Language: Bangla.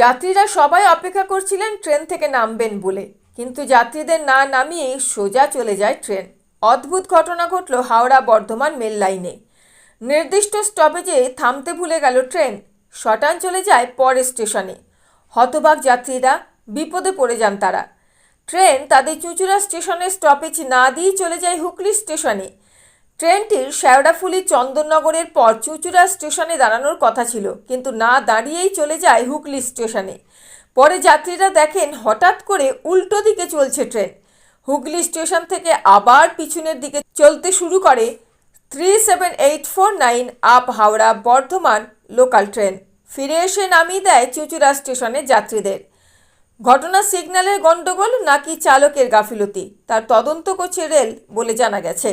যাত্রীরা সবাই অপেক্ষা করছিলেন ট্রেন থেকে নামবেন বলে। কিন্তু যাত্রীদের না নামিয়ে সোজা চলে যায় ট্রেন। অদ্ভুত ঘটনা ঘটল হাওড়া বর্ধমান মেল লাইনে। নির্দিষ্ট স্টপেজে থামতে ভুলে গেল ট্রেন। শটান চলে যায় পরের স্টেশনে। হতবাক যাত্রীরা বিপদে পড়ে যান তারা। ট্রেন তাদের চুঁচুড়া স্টেশনের স্টপেজ না দিয়েই চলে যায় হুগলি স্টেশনে। ট্রেনটির শেওড়াফুলি চন্দননগরের পর চুঁচুড়া স্টেশনে দাঁড়ানোর কথা ছিল, কিন্তু না দাঁড়িয়েই চলে যায় হুগলি স্টেশনে। পরে যাত্রীরা দেখেন হঠাৎ করে উল্টো দিকে চলছে ট্রেন। হুগলি স্টেশন থেকে আবার পিছনের দিকে চলতে শুরু করে three seven eight four nine up Howrah Bardhaman local train. ফিরে এসে নামিয়ে দেয় চুঁচুড়া স্টেশনে যাত্রীদের। ঘটনা সিগন্যালের গণ্ডগোল নাকি চালকের গাফিলতি, তার তদন্ত করছে রেল বলে জানা গেছে।